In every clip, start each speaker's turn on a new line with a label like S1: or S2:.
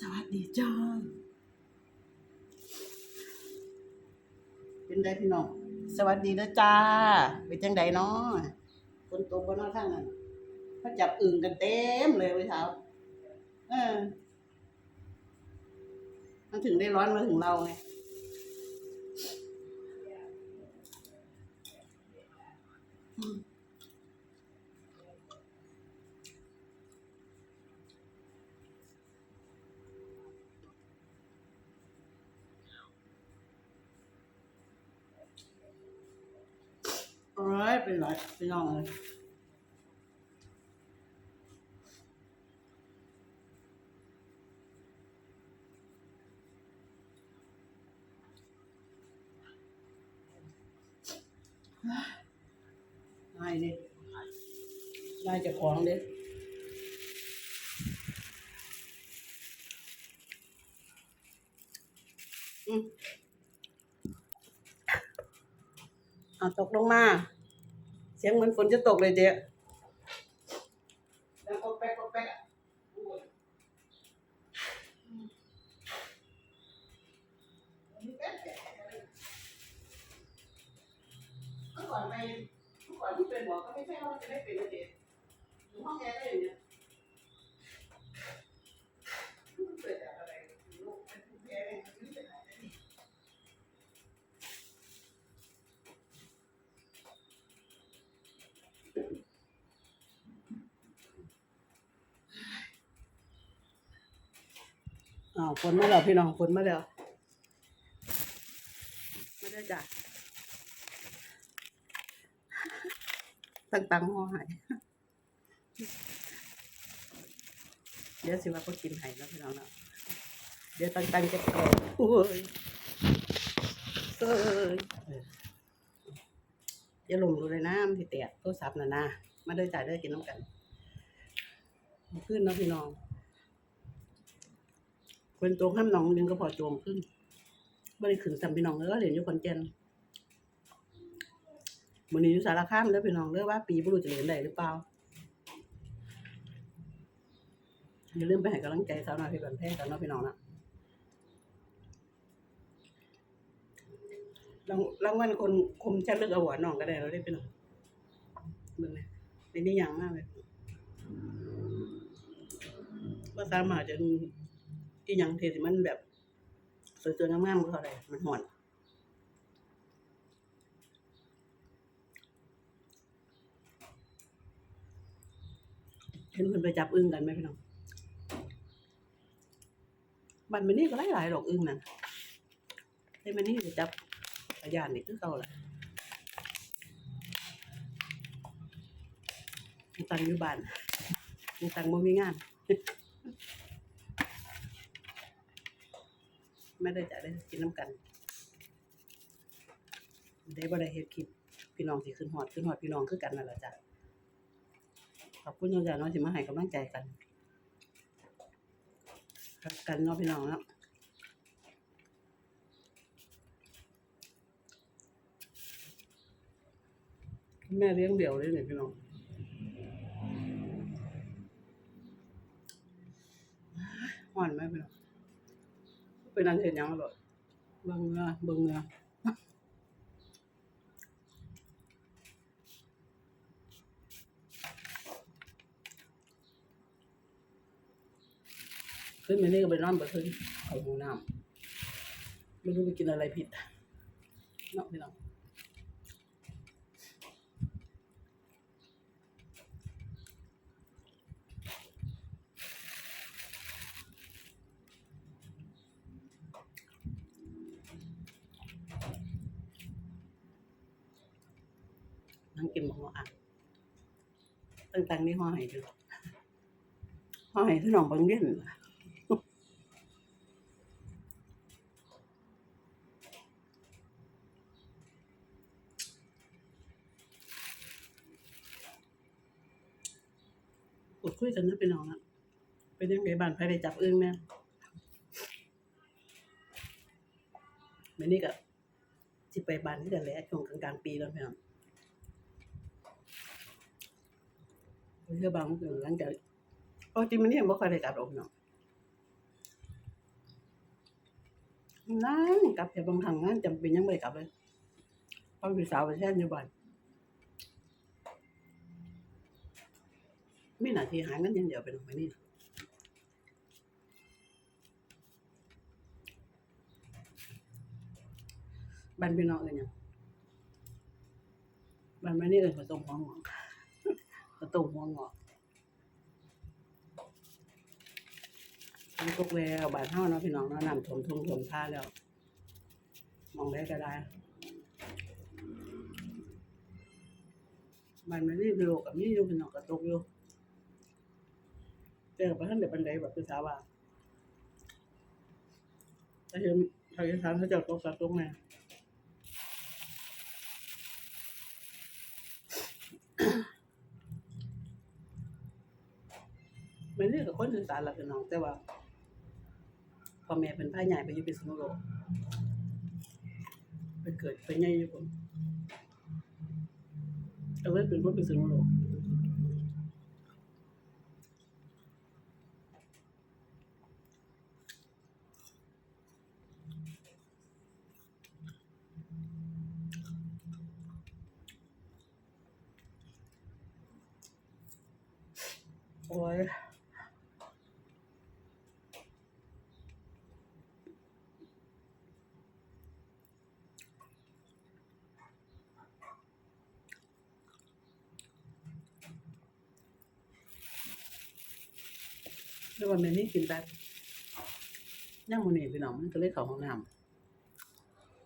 S1: สวัสดีจ้าเป็นไดพี่น้องสวัสดีนะจ้าเป็นจังไดเนาะคนตกบนนอกทางนั้นเขาจับอึ่งกันเต็มเลยเมื่อเช้าเออมันถึงได้ร้อนมาถึงเราไง อืมโอ้ย เป็นไรพี่น้องเลยง่ายดิง่ายจะของดิอืมเอาตกลงมา สียงเหมือนฝนจะตกเลยเจ๊แล้วก็แป๊กก็แป๊กอ่อนนี้แป๊กแป๊กเมื่อก่อนไปเมื่อก่อนที่เป็นหมอก็ไม่ใช่ว่าจะได้เป็นเด็กอยู่ห้องแอร์ได้อย่างเงี้ยมันเกิดจากอะไรโรคเป็นภูมิแพ้เองไม่เป็นไรนะนี่ อ้าวฝนมาแล้วพี่น้องฝนมาแล้วไม่ได้จ้ะตั้งตังห่อหายเดี๋ยวสิว่าก็กินไห้แล้วพี่น้องเนาะเดี๋ยวตั้งตังจะกรอบโอ้ยเอ้ยอย่าลงดูเลยนะมันสิแตกโทรศัพท์น่ะนะมาเด้อจ่ายเด้อกินน้ำกันขึ้นเนาะพี่น้อง คนตรงห้ามน้องยังก็พอโจมขึ้นบริขึ้นสัมพี่น้องเออเรียญอยู่คนเจนมันนี้อยู่สารคามแล้วพี่น้องเลือว่าปีบุรุษจะเรียญได้หรือเปล่าอย่าลืมไปให้กำลังใจสาวน้อยพี่บันแพงกันเนาะพี่น้องนะรางรางวัลคนคมชัดเลือกเอาหัวน้องก็ได้เราได้พี่น้องเบิ่งเลยในนี้อย่างมากเลยว่าสามารถจะ อีหยังเทสิมันแบบสวยๆงามๆก็เท่าไรมันหอนเห็นเพิ่นไปจับอึ้งกันไหมพี่น้องบันมันนี่ก็หลายๆดอกอึ้งนั่นแต่มันนี่ไปจับพยานนี่คือเก่าแหละตังอยู่บ้านตังค์บ่มีงาน ไม่ได้จะได้กินน้ำกันได้บ่ได้เฮ็ดคลิปพี่น้องสิขึ้นฮอดขึ้นฮอดพี่น้องคือกันนั่นแหละจ้ะขอบคุณโยมจ้าเนาะที่มาให้กำลังใจกันรักกันเนาะพี่น้องเนาะแม่เลี้ยงเดี่ยวเลยเนี่ยพี่น้องห่อนไหมพี่น้อง เป็นอันเห็นยังอร่อยเบิ่งเนื้อเบิ่งเนื้อขึ้นมานี่ก็ไปนอนบ่ขึ้นเอาห้องน้ำไม่รู้ไปกินอะไรผิดเนาะพี่น้อง กินหมูอะตั้งๆนี่ห่อให้ดูห่อให้พี่น้องบิ่งเด่นล่ะกดคุยกันนะพี่น้องอะเป็นยังไงบ้านใครได้จับอึ้งแม่เมื่อนี้ก็สิไปบ้านที่กันแหล้วช่วงกลางๆปีแล้วพี่น้อง เพื่อบางเรื่องหลังจากปกติมันนี่ยังบ่ค่อยได้กลับออกเนาะนั่งกลับแต่บางทางงานจำเป็นยังไม่กลับเลยเพราะพี่สาวไปแช่อยู่บ้านไม่หนาที่หาเงินยังเดียวเป็นของไปนี่บ้านพี่น้องเอ้ยยังบ้านไม่นี่เอ้ยผสมหัวง อกผสมหัวงอกมันตกแล้วบ้านเฮาเนาะพี่น้องเนาะนำท่วมทุ่งท่วมท่าแล้ว มองได้ก็ได้มันไม่ได้โลกกับนี่อยู่เป็นหนองกระตุกอยู่เจอประท่านเด็กบันไดแบบคือสาวว่าถ้าเห็นถ้าเห็นทางเขาจะตกกระตุกแม่ ไม่ได้กับคนสื่อสารหลักพี่น้อง แต่ว่าพ่อแม่เป็นพ่าใหญ่ไปอยู่เป็นสมุโลกไปเกิดไปใหญ่อยู่ผมก็เลยเป็นคนไปซื้อมาโลกโอ้ย แล้ววันนี้กินแบบย่างมันนี่พี่น้องมันก็เลยเขาห้องน้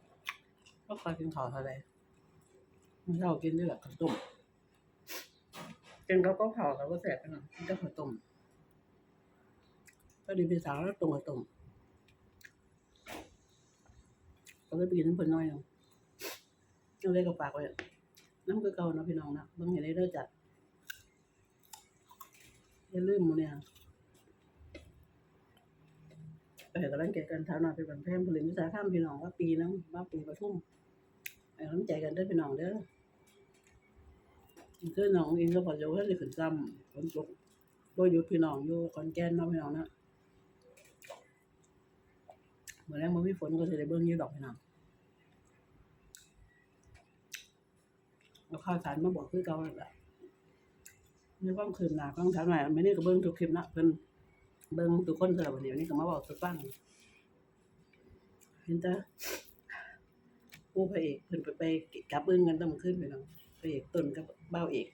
S1: ำก็คอยกินข้าวเท่าไรมันเช้ากินด้วยแบบข้าวต้มกินเขาก็เผาเขาก็แสบไปหน่อยกินแต่ข้าวต้มก็ดีพี่สาวแล้วตรงข้าวต้มก็เลยไปกินน้ำเพิ่นน้อยหนึงเอาเลยกับปากไว้น้ำคือเก่าเนาะพี่น้องนะเบางเห็นได้เด้อจัดอย่าลืมมื้เนี่ย ไปกำลังใจกันท้าหน่อยไปบันแพงผลิตวิสาหกรรมพี่น้องว่าปีนึงว่าปีประทุมไปกำลังใจกันด้อพี่น้องเด้อคือน้องเองก็พอจะว่าได้ขึ้นซ้ำฝนตกบ่หยุดพี่น้องอยู่ขอนแก่นเนาะพี่น้องนะเมื่อแรงบ่มีฝนก็สิได้เบิ่งยู่ดอกพี่น้องเอาข่าวสารมาบอกคือเก่าแหละมีความคืบหน้าของทางไหนไม่นี่ก็เบิ่งทุกคลิปนะเพิ่น เบิ่งทุกคนสำหรับวันนี้วันนี้ก็มาบอกสุฟังเห็นจ้ะผู้พระเอกเพิ่นไปไปกับเอึ้งกันต้องขึ้นไปเนาะพระเอกต้นกับเบ้าเอก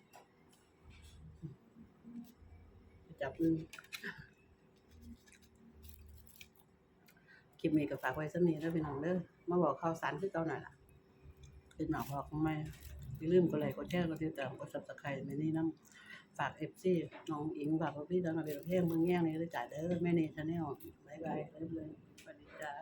S1: จับเอึ้งคลิปนี้ก็ฝากไว้สักนี้แล้วพี่น้องเด้อมาบอกข่าวสารคือเก่าหน่อยล่ะเป็นหนอกบอกของแม่อย่าลืมกดไลค์กดแชร์กดติดตามกด Subscribe แม่นี่นำ ฝากเอฟซีน้องอิงฝากพี่ตอนมาเป็นเพลงเมืองแง่งนี่ได้จ่ายเด้อแม่เนชาแนลบายบายเริ่มเลยสวัสดีจ้า